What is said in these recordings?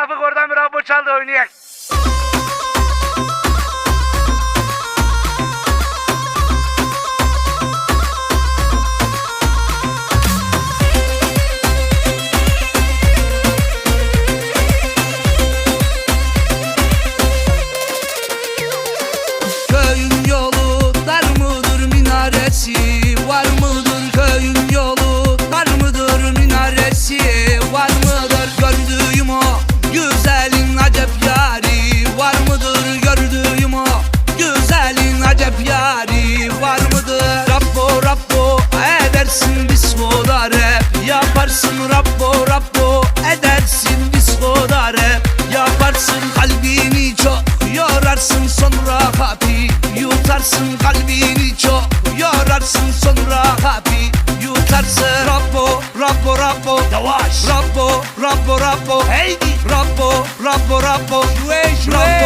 Münafık oradan bir rapor çaldı oynayak. Yaparsın kalbini çok yorarsın sonra happy yutarsın kalbini çok yorarsın sonra happy yutarsın. Rabbo Rabbo Rabbo. Yavaş. Rabbo Rabbo Rabbo. Heydi Rabbo Rabbo Rabbo. Rabbo Rabbo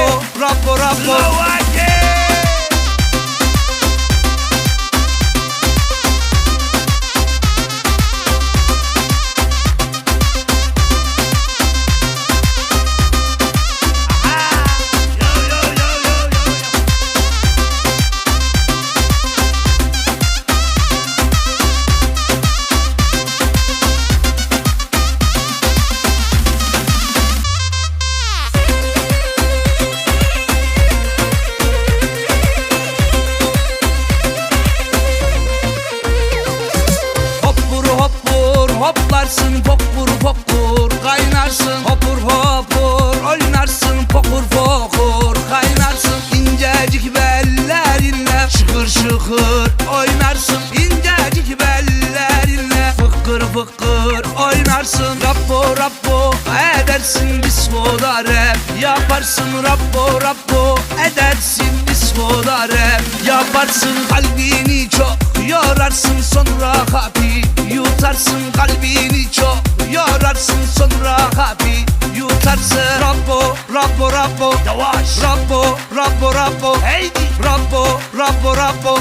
Yaparsın Rabbo Rabbo edersin bismoda rap Yaparsın kalbini çok yorarsın sonra happy Yutarsın kalbini çok yorarsın sonra happy Yutarsın Rabbo Rabbo Rabbo yavaş. Rabbo Rabbo Rabbo heydi Rabbo Rabbo Rabbo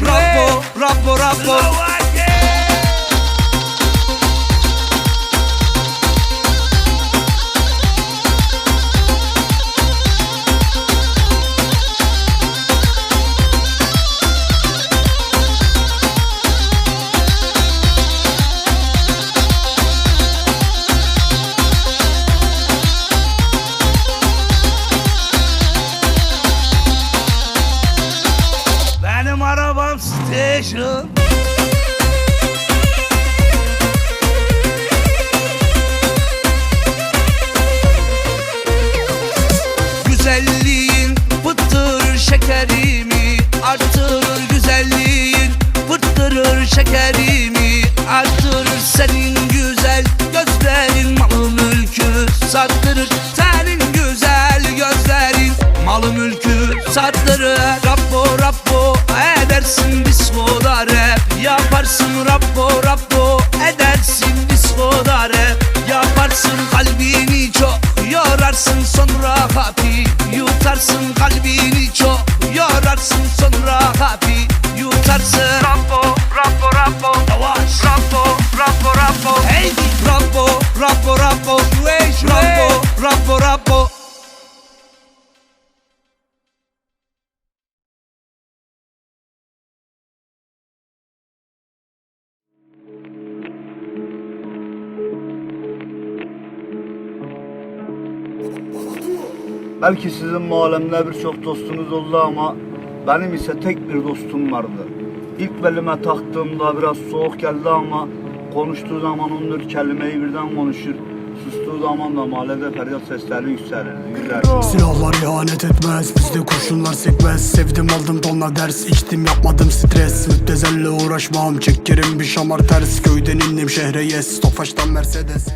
Rabbo Rabbo Rabbo. Benim Güzelliğin fıttırır şekerimi Artırır güzelliğin fıttırır şekerimi Artırır senin güzel gözlerin malı mülkü Sattırır senin güzel gözlerin malı mülkü Sattırır Rabbo Rabbo edersin bismoda rap Yaparsın Rabbo Rabbo edersin bismoda rap Yaparsın kalbini çok yorarsın sonra happy Yutarsın kalbini çok yorarsın sonra happy Yutarsın. Rabbo Rabbo Rabbo yavaş. Rabbo Rabbo Rabbo heydi Rabbo Rabbo Rabbo şüve şüve Rabbo Rabbo Belki sizin mahallemde birçok dostunuz oldu ama benim ise tek bir dostum vardı. İlk belime taktığımda biraz soğuk geldi ama konuştuğu zaman ondur kelimeyi birden konuşur. Sustuğu zaman da mahallede feryat sesleri yükselirdi. Silahlar ihanet etmez Bizde kurşunlar sekmez Sevdim aldım tonla ders içtim yapmadım stres Müptezelle uğraşmam Çekerim bir şamar ters Köyden indim şehre yes Tofaş'tan Mercedes